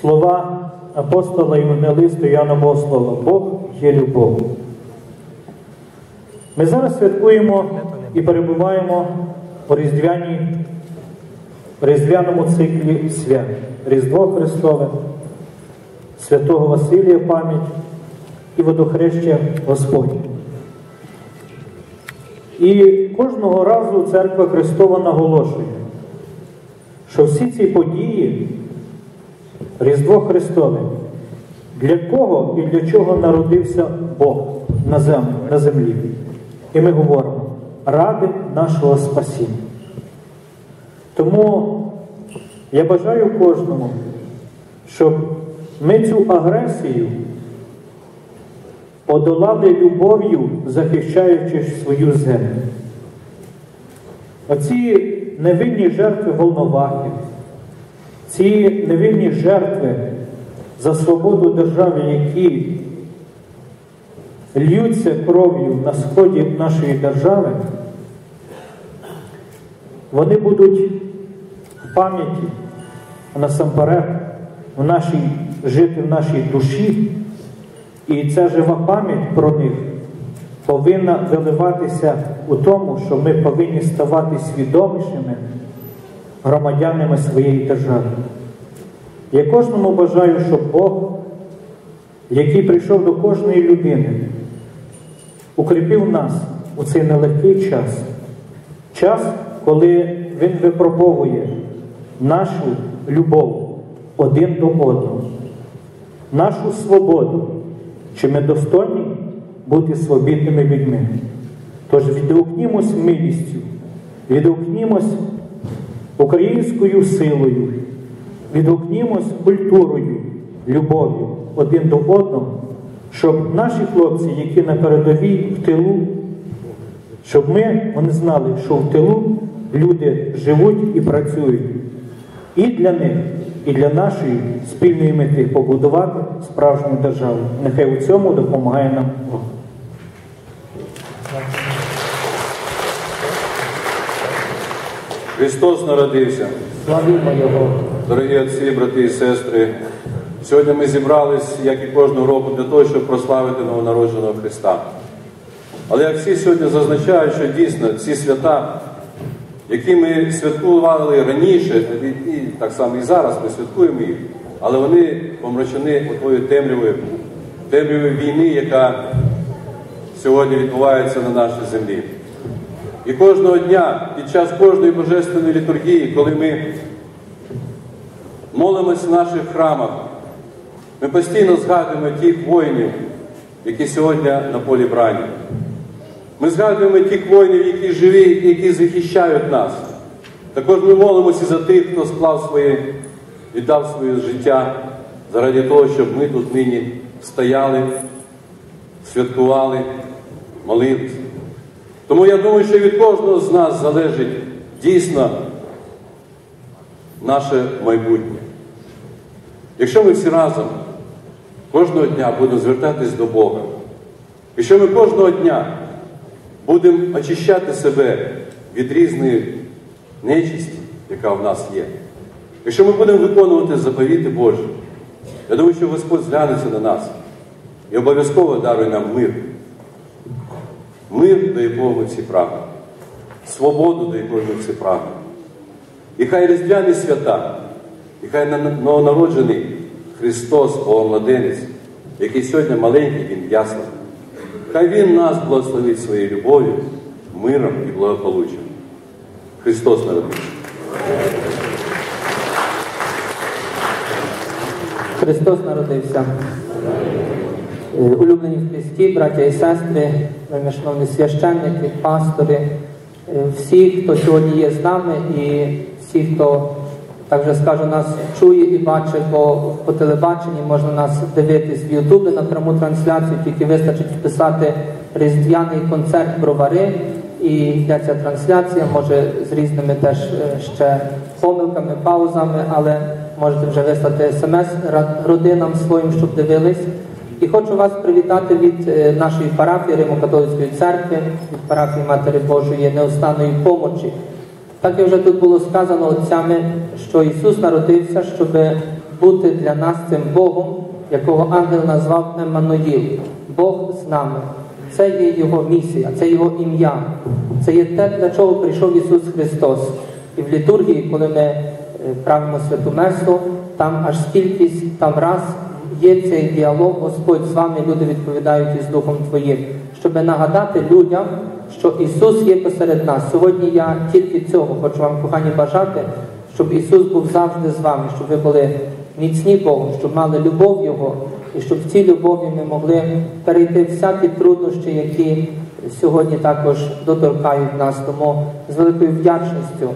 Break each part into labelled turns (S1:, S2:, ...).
S1: Слова апостола Євангелиста Яна Богослова Бог є любов. Ми зараз святкуємо і перебуваємо у різдвяному циклі свят. Різдво Христове, Святого Василія пам'ять і водохреща Господнє. І кожного разу Церква Христова наголошує, що всі ці події, Різдво Христове, для кого і для чого народився Бог на землі, на землі. І ми говоримо, ради нашого спасіння. Тому я бажаю кожному, щоб ми цю агресію подолали любов'ю, захищаючи свою землю. Оці невинні жертви Волновахи, ці невинні жертви за свободу держави, які льються кров'ю на сході нашої держави, вони будуть в пам'яті, насамперед в нашій, жити в нашій душі, і ця жива пам'ять про них повинна виливатися у тому, що ми повинні ставати свідомішими громадянами своєї держави. Я кожному бажаю, щоб Бог, який прийшов до кожної людини, укріпив нас у цей нелегкий час, час, коли Він випробовує нашу любов один до одного, нашу свободу, чи ми достойні бути свобідними людьми. Тож відгукнімось милістю, відгукнімось українською силою, відгукнімось культурою, любов'ю один до одного, щоб наші хлопці, які на передовій в тилу, щоб ми вони знали, що в тилу люди живуть і працюють і для них, і для нашої спільної мети побудувати справжню державу. Нехай у цьому допомагає нам Бог.
S2: Христос народився.
S1: Славімо Його!
S2: Дорогі отці, брати і сестри, сьогодні ми зібрались, як і кожного року, для того, щоб прославити новонародженого Христа. Але як всі сьогодні зазначають, що дійсно ці свята, які ми святкували раніше, і так само і зараз ми святкуємо їх, але вони помрачені отою темрявою, темрявою війни, яка сьогодні відбувається на нашій землі. І кожного дня, під час кожної божественної літургії, коли ми молимось в наших храмах, ми постійно згадуємо тих воїнів, які сьогодні на полі брані. Ми згадуємо тих воїнів, які живі, які захищають нас. Також ми молимося за тих, хто склав своє, віддав своє життя заради того, щоб ми тут нині стояли, святкували, молились. Тому я думаю, що від кожного з нас залежить дійсно наше майбутнє. Якщо ми всі разом кожного дня будемо звертатись до Бога, якщо ми кожного дня будемо очищати себе від різної нечисті, яка в нас є, якщо ми будемо виконувати заповіти Божі, я думаю, що Господь зглянеться на нас і обов'язково дарує нам мир. Мир, до якого ми всі прагнемо, свободу, до якої ми всі прагнемо. І хай різдвяні свята, і хай новонароджений Христос, Богомладенець, який сьогодні маленький, Він ясний, хай Він нас благословить своєю любов'ю, миром і благополуччям. Христос народився.
S3: Христос народився. Е, Улюблені в Христі, браття і сестри, шановні священники, пастори, е, всі, хто сьогодні є з нами, і всі, хто, так вже скажу, нас чує і бачить, бо по телебаченні можна нас дивитись в Ютубі на пряму трансляцію, тільки вистачить вписати різдвяний концерт бровари. І йде ця трансляція, може з різними теж е, ще помилками, паузами, але можете вже вислати смс родинам своїм, щоб дивились. І хочу вас привітати від е, нашої парафії Римо-католицької церкви, від парафії Матері Божої неостанної помочі. Так як вже тут було сказано отцями, що Ісус народився, щоб бути для нас цим Богом, якого ангел назвав Еммануїл, Бог з нами. Це є Його місія, це Його ім'я. Це є те, для чого прийшов Ісус Христос. І в літургії, коли ми е, правимо святу Месу, там аж скількись, там раз є цей діалог, Господь з вами, люди відповідають із Духом Твоїм, щоб нагадати людям, що Ісус є посеред нас. Сьогодні я тільки цього хочу вам, кохані, бажати, щоб Ісус був завжди з вами, щоб ви були міцні Богом, щоб мали любов Його, і щоб в цій любові ми могли перейти всякі труднощі, які сьогодні також доторкають нас. Тому з великою вдячністю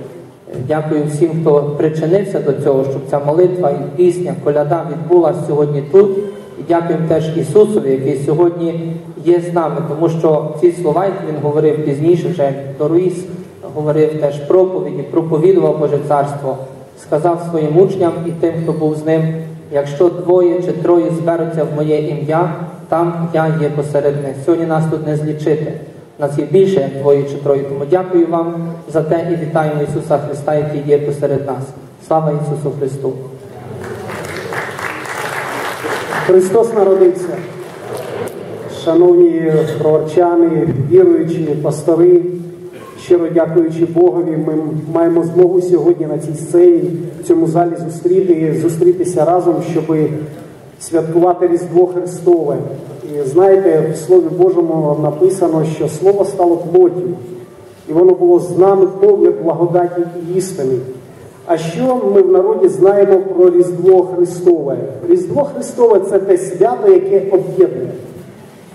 S3: дякую всім, хто причинився до цього, щоб ця молитва і пісня, коляда відбулася сьогодні тут. І дякуємо теж Ісусові, який сьогодні є з нами, тому що ці слова, які він говорив пізніше, вже Доруїс говорив теж проповіді, проповідував Боже Царство, сказав своїм учням і тим, хто був з ним, якщо двоє чи троє зберуться в моє ім'я, там я є посеред них. Сьогодні нас тут не злічити. Нас є більше, двоє чи троє. Тому дякую вам за те і вітаємо Ісуса Христа, який є посеред нас. Слава Ісусу Христу!
S4: Христос народився. Шановні проворчани, віруючі, пастори, щиро дякуючи Богові, ми маємо змогу сьогодні на цій сцені, в цьому залі зустріти, зустрітися разом, щоб святкувати Різдво Христове. Знаєте, в Слові Божому написано, що Слово стало плоттю, і воно було з нами повне благодаті і істини. А що ми в народі знаємо про Різдво Христове? Різдво Христове це те свято, яке об'єднує.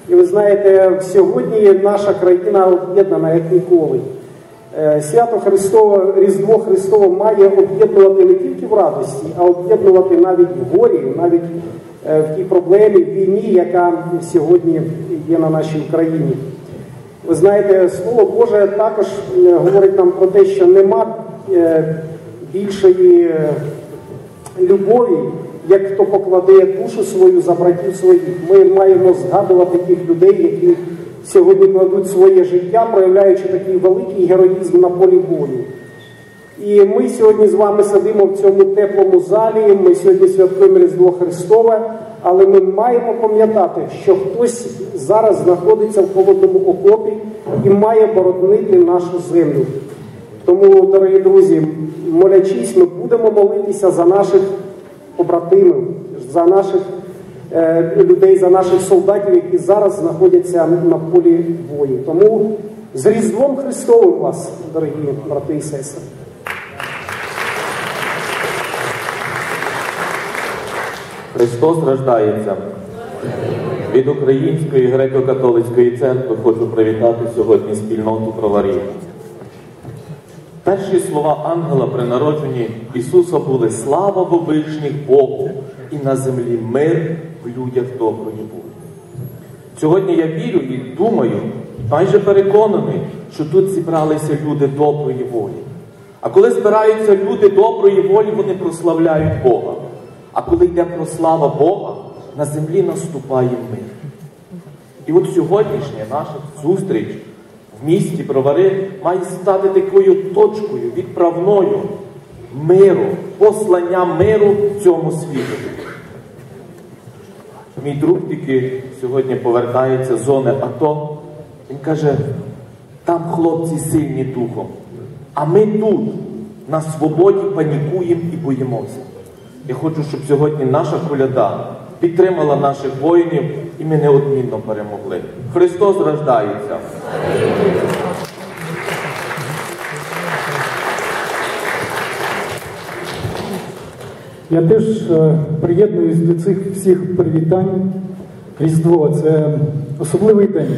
S4: І ви знаєте, сьогодні наша країна об'єднана як ніколи. Е, Свято Христове, Різдво Христове має об'єднувати не тільки в радості, а об'єднувати навіть в горі, навіть в тій проблемі, в війні, яка сьогодні є на нашій Україні. Ви знаєте, Слово Боже також е, говорить нам про те, що нема е, більшої е, любові, як хто покладе душу свою за братів своїх. Ми маємо згадувати тих людей, які сьогодні кладуть своє життя, проявляючи такий великий героїзм на полі бою. І ми сьогодні з вами сидимо в цьому теплому залі. Ми сьогодні святкуємо Різдво Христове, але ми маємо пам'ятати, що хтось зараз знаходиться в холодному окопі і має боронити нашу землю. Тому, дорогі друзі, молячись, ми будемо молитися за наших побратимів, за наших е, людей, за наших солдатів, які зараз знаходяться на полі бою. Тому з Різдвом Христовим вас, дорогі брати і сестри.
S5: Христос рождається. Від Української греко-католицької церкви хочу привітати сьогодні спільноту броварів. Перші слова ангела при народженні Ісуса були слава в обичних Богу і на землі мир в людях доброї волі. Сьогодні я вірю і думаю, майже переконаний, що тут зібралися люди доброї волі. А коли збираються люди доброї волі, вони прославляють Бога. А коли йде про слава Бога, на землі наступає мир. І от сьогоднішня наша зустріч в місті Бровари має стати такою точкою, відправною миру, послання миру в цьому світу. Мій друг тільки сьогодні повертається з зони АТО. Він каже, там хлопці сильні духом, а ми тут на свободі панікуємо і боїмося. Я хочу, щоб сьогодні наша коляда підтримала наших воїнів і ми неодмінно перемогли. Христос рождається.
S6: Я теж е, приєднуюсь до цих всіх привітань. Різдво це особливий день.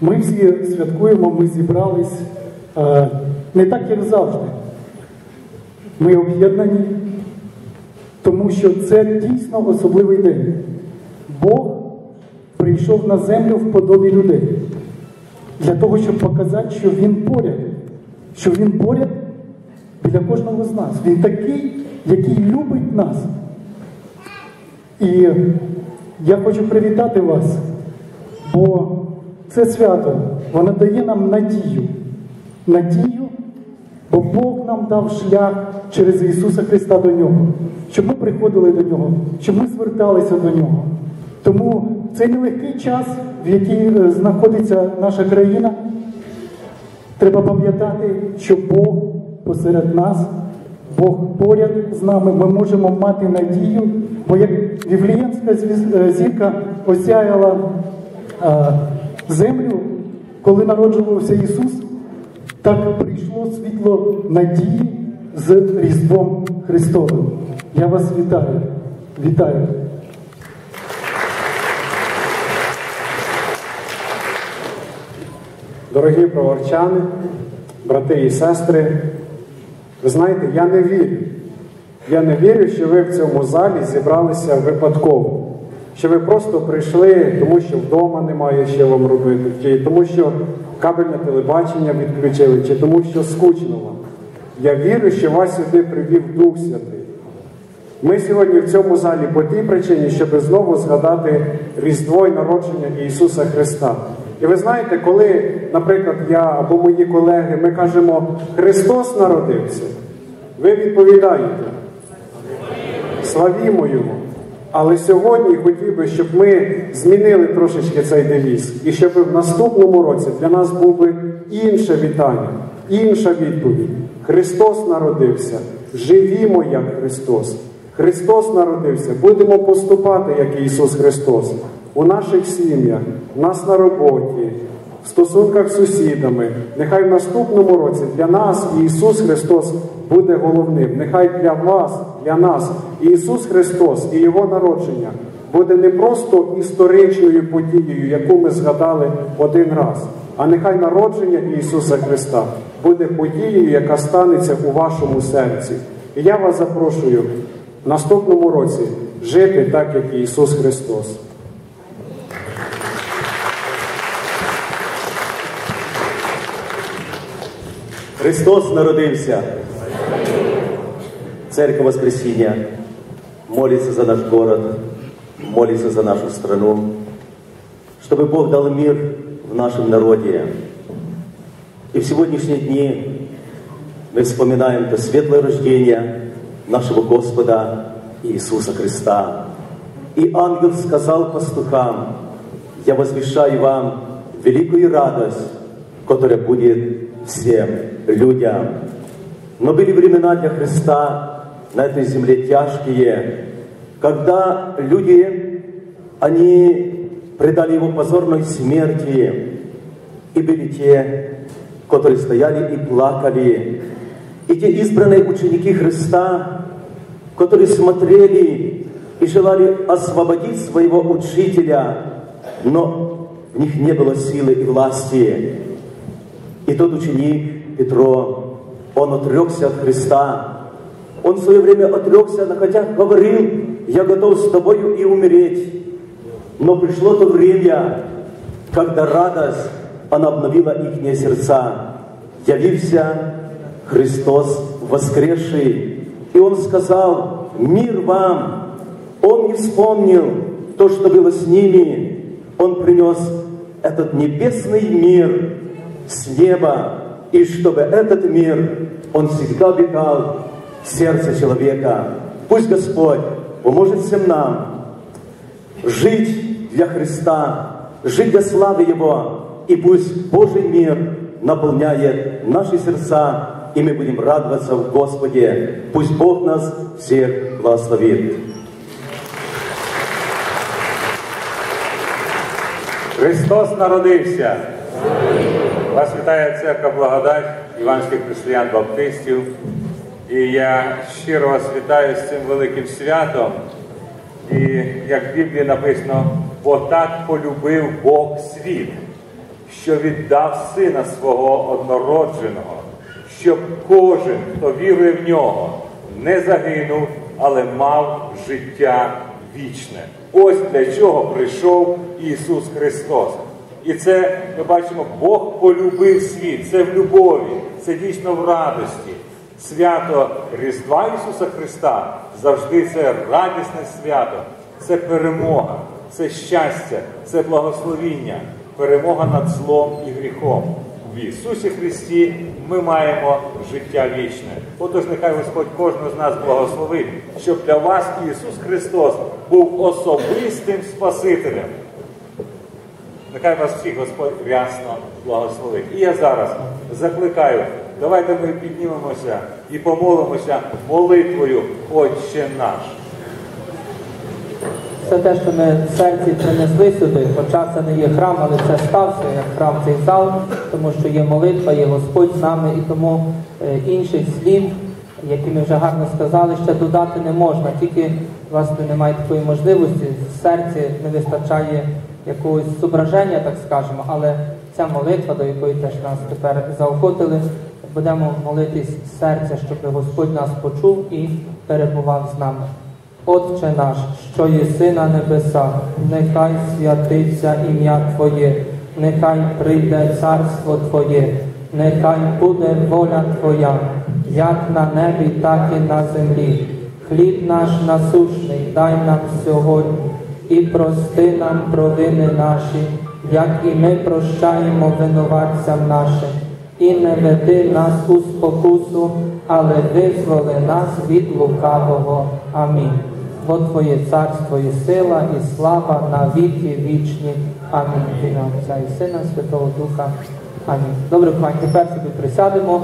S6: Ми всі святкуємо, ми зібрались е, не так, як завжди. Ми об'єднані, тому що це дійсно особливий день. Бог прийшов на землю в подобі людей для того, щоб показати, що Він поряд, що Він поряд біля кожного з нас. Він такий, який любить нас. І я хочу привітати вас, бо це свято, воно дає нам надію. Надію Бо Бог нам дав шлях через Ісуса Христа до Нього, щоб ми приходили до Нього, щоб ми зверталися до Нього. Тому цей нелегкий час, в який е, знаходиться наша країна, треба пам'ятати, що Бог посеред нас, Бог поряд з нами, ми можемо мати надію, бо як Віфліємська звіз- е, зірка осяяла е, землю, коли народжувався Ісус, так прийшло світло надії з Різдвом Христовим. Я вас вітаю. Вітаю.
S4: Дорогі броварчани, брати і сестри, ви знаєте, я не вірю. Я не вірю, що ви в цьому залі зібралися випадково. Що ви просто прийшли, тому що вдома немає що вам робити, чи тому що кабельне телебачення відключили, чи тому що скучно вам. Я вірю, що вас сюди привів Дух Святий. Ми сьогодні в цьому залі по тій причині, щоб знову згадати Різдво і народження Ісуса Христа. І ви знаєте, коли, наприклад, я або мої колеги, ми кажемо Христос народився, ви відповідаєте, славімо Його. Але сьогодні хотів би, щоб ми змінили трошечки цей девіз, і щоб в наступному році для нас був би інше вітання, інша відповідь. Христос народився, живімо як Христос. Христос народився, будемо поступати, як Ісус Христос. У наших сім'ях, у нас на роботі, в стосунках з сусідами. Нехай в наступному році для нас Ісус Христос буде головним. Нехай для вас, для нас Ісус Христос і Його народження буде не просто історичною подією, яку ми згадали один раз, а нехай народження Ісуса Христа буде подією, яка станеться у вашому серці. І я вас запрошую в наступному році жити так, як Ісус Христос.
S7: Христос народився. Церковь Воскресения молится за наш город, молится за нашу страну, чтобы Бог дал мир в нашем народе. И в сегодняшние дни мы вспоминаем то светлое рождение нашего Господа Иисуса Христа. И ангел сказал пастухам, я возвещаю вам великую радость, которая будет всем людям. Но были времена для Христа на этой земле тяжкие, когда люди, они предали Его позорной смерти, и были те, которые стояли и плакали, и те избранные ученики Христа, которые смотрели и желали освободить своего учителя, но в них не было силы и власти. И тот ученик Петро, он отрекся от Христа. Он в свое время отрекся, но хотя говорил, я готов с тобою и умереть. Но пришло то время, когда радость, она обновила их сердца. Явился Христос воскресший. И Он сказал, мир вам. Он не вспомнил то, что было с ними. Он принес этот небесный мир с неба, и чтобы этот мир, он всегда обитал в сердце человека. Пусть Господь поможет всем нам жить для Христа, жить для славы Его, и пусть Божий мир наполняет наши сердца, и мы будем радоваться в Господе. Пусть Бог нас всех благословит.
S8: Христос народився. Вас вітає церква благодать іванських християн баптистів. І я щиро вас вітаю з цим великим святом. І як в Біблії написано, бо так полюбив Бог світ, що віддав сина свого однородженого, щоб кожен, хто вірує в нього, не загинув, але мав життя вічне. Ось для чого прийшов Ісус Христос. І це ми бачимо, Бог полюбив світ, це в любові, це дійсно в радості. Свято Різдва Ісуса Христа завжди це радісне свято, це перемога, це щастя, це благословіння, перемога над злом і гріхом. в Ісусі Христі ми маємо життя вічне. Отож, нехай Господь кожного з нас благословить, щоб для вас Ісус Христос був особистим Спасителем. Нехай вас всіх Господь рясно благословить. І я зараз закликаю, давайте ми піднімемося і помолимося молитвою Отче наш.
S3: Все те, що ми в серці принесли сюди, хоча це не є храм, але це стався як храм цей зал, тому що є молитва, є Господь з нами, і тому е, інших слів, які ми вже гарно сказали, ще додати не можна. Тільки власне немає такої можливості. В серці не вистачає якогось зображення, так скажемо, але ця молитва, до якої теж нас тепер заохотили, будемо молитись з серця, щоб Господь нас почув і перебував з нами. Отче наш, що єси на небесах, нехай святиться ім'я Твоє, нехай прийде царство Твоє, нехай буде воля Твоя, як на небі, так і на землі. Хліб наш насущний дай нам сьогодні і прости нам провини наші, як і ми прощаємо винуватцям нашим. І не веди нас у спокусу, але визволи нас від лукавого. Амінь. Бо Твоє царство і сила, і слава на віки вічні. Амінь. Отця і Сина, Святого Духа. Амінь. Добре, кохані, тепер собі присядемо,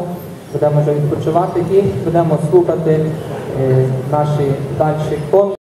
S3: будемо вже відпочивати і будемо слухати е, наші далі